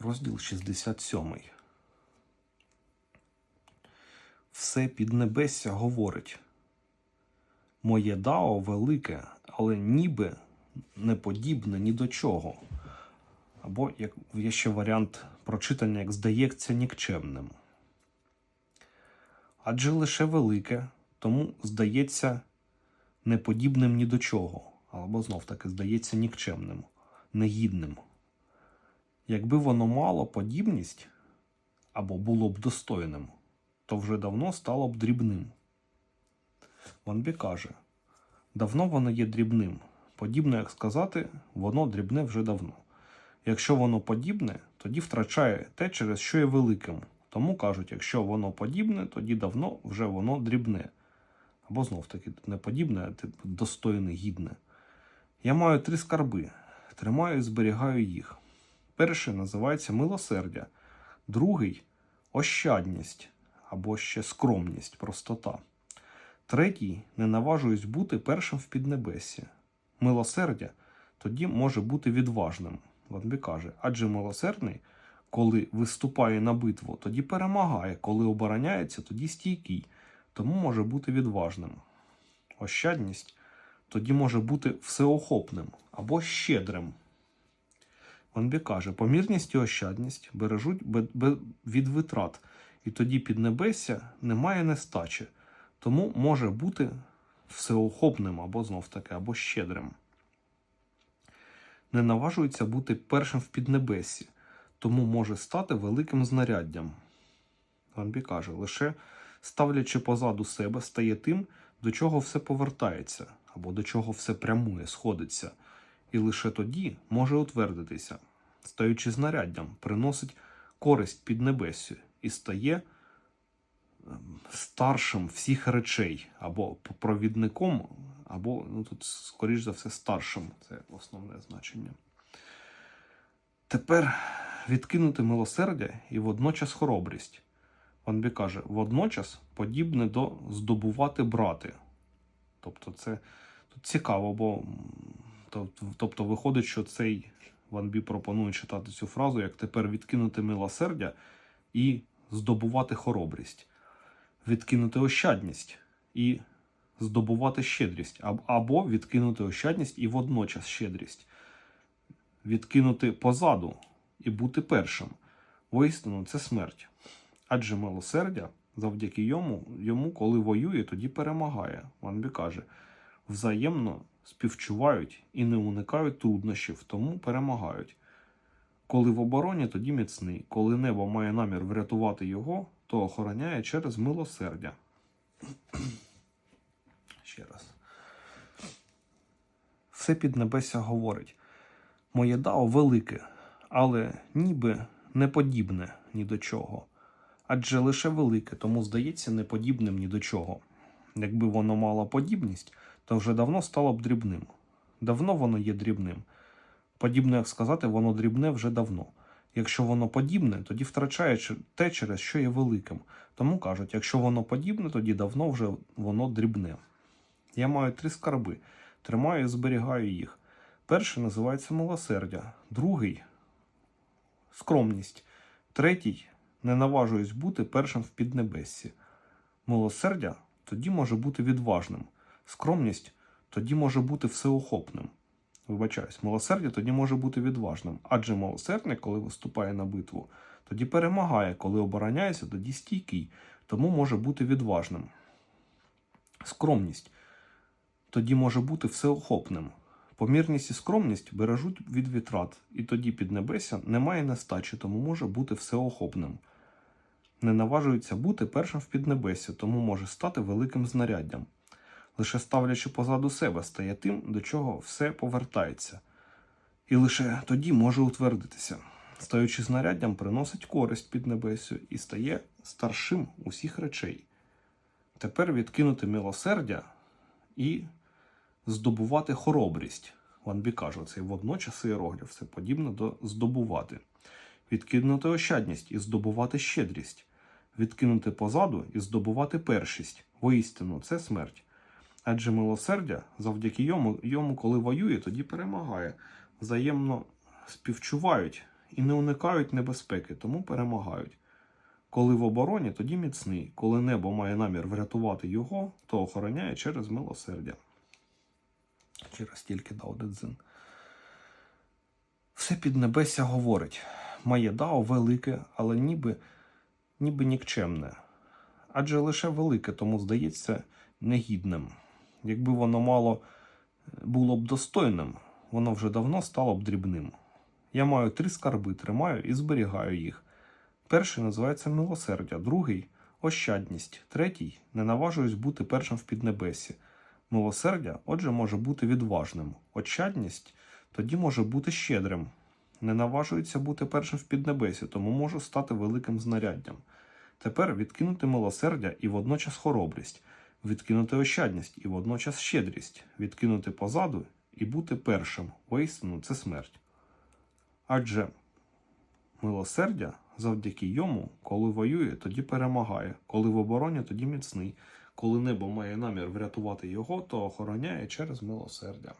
Розділ 67. Все піднебесся говорить. Моє дао велике, але ніби не подібне ні до чого. Або як є ще варіант прочитання, як здається нікчемним. Адже лише велике, тому здається неподібним ні до чого, або знов таки здається нікчемним, негідним. Якби воно мало подібність або було б достойним, то вже давно стало б дрібним. Ванбі каже: давно воно є дрібним. Подібне, як сказати, воно дрібне вже давно. Якщо воно подібне, тоді втрачає те, через що є великим. Тому кажуть, якщо воно подібне, тоді давно вже воно дрібне. Або знов таки не подібне, а достойне, гідне. Я маю три скарби, тримаю і зберігаю їх. Перший називається милосердя, другий ощадність або ще скромність, простота. Третій не наважуюсь бути першим в піднебесі. Милосердя тоді може бути відважним. Ванбі каже, адже милосердний, коли виступає на битву, тоді перемагає, коли обороняється, тоді стійкий, тому може бути відважним. Ощадність тоді може бути всеохопним або щедрим. Ванбі каже, помірність і ощадність бережуть бе- бе- від витрат, і тоді піднебесся немає нестачі, тому може бути всеохопним або знов таки, або щедрим. Не наважується бути першим в піднебесі, тому може стати великим знаряддям. Ванбі каже, лише ставлячи позаду себе, стає тим, до чого все повертається, або до чого все прямує, сходиться, і лише тоді може утвердитися, стаючи знаряддям, приносить користь піднебесю і стає ем, старшим всіх речей, або провідником, або ну тут, скоріш за все, старшим. Це основне значення. Тепер відкинути милосердя і водночас хоробрість. Ванбі каже, водночас подібне до здобувати брати. Тобто, це тут цікаво, бо тобто виходить, що цей Ванбі пропонує читати цю фразу, як тепер відкинути милосердя і здобувати хоробрість, відкинути ощадність і здобувати щедрість, або відкинути ощадність і водночас щедрість, відкинути позаду і бути першим. Воістину, це смерть. Адже милосердя завдяки йому, йому, коли воює, тоді перемагає. Ванбі каже, взаємно співчувають і не уникають труднощів, тому перемагають. Коли в обороні, тоді міцний. Коли небо має намір врятувати його, то охороняє через милосердя. Ще раз. Все піднебесся говорить. Моє дао велике, але ніби не подібне ні до чого. Адже лише велике, тому здається неподібним ні до чого. Якби воно мало подібність, то вже давно стало б дрібним. Давно воно є дрібним. Подібне, як сказати, воно дрібне вже давно. Якщо воно подібне, тоді втрачає те, через що є великим. Тому кажуть, якщо воно подібне, тоді давно вже воно дрібне. Я маю три скарби, тримаю і зберігаю їх. Перший називається милосердя, другий скромність, третій не наважуюсь бути першим в піднебессі. Милосердя тоді може бути відважним, скромність тоді може бути всеохопним. Вибачаюсь, милосердя тоді може бути відважним, адже милосердник, коли виступає на битву, тоді перемагає, коли обороняється, тоді стійкий, тому може бути відважним. Скромність тоді може бути всеохопним. Помірність і скромність бережуть від вітрат, і тоді піднебесся немає нестачі, тому може бути всеохопним. Не наважується бути першим в піднебесі, тому може стати великим знаряддям. Лише ставлячи позаду себе, стає тим, до чого все повертається. І лише тоді може утвердитися. Стаючи знаряддям, приносить користь піднебесю і стає старшим усіх речей. Тепер відкинути милосердя і здобувати хоробрість. Ванбі каже, це водночас іерогліф, це подібне до здобувати. Відкинути ощадність і здобувати щедрість. Відкинути позаду і здобувати першість. Воістину, це смерть. Адже милосердя завдяки йому, йому, коли воює, тоді перемагає. Взаємно співчувають і не уникають небезпеки, тому перемагають. Коли в обороні, тоді міцний. Коли небо має намір врятувати його, то охороняє через милосердя. Через тільки Дао Де Цзин. Все піднебесся говорить. Моє дао велике, але ніби, ніби нікчемне. Адже лише велике, тому здається негідним. Якби воно мало було б достойним, воно вже давно стало б дрібним. Я маю три скарби, тримаю і зберігаю їх. Перший називається милосердя, другий ощадність, третій не наважуюсь бути першим в піднебесі. Милосердя, отже, може бути відважним. Ощадність тоді може бути щедрим. Не наважується бути першим в піднебесі, тому можу стати великим знаряддям. Тепер відкинути милосердя і водночас хоробрість, відкинути ощадність і водночас щедрість, відкинути позаду і бути першим. Воістину це смерть. Адже милосердя завдяки йому, коли воює, тоді перемагає, коли в обороні, тоді міцний, коли небо має намір врятувати його, то охороняє через милосердя.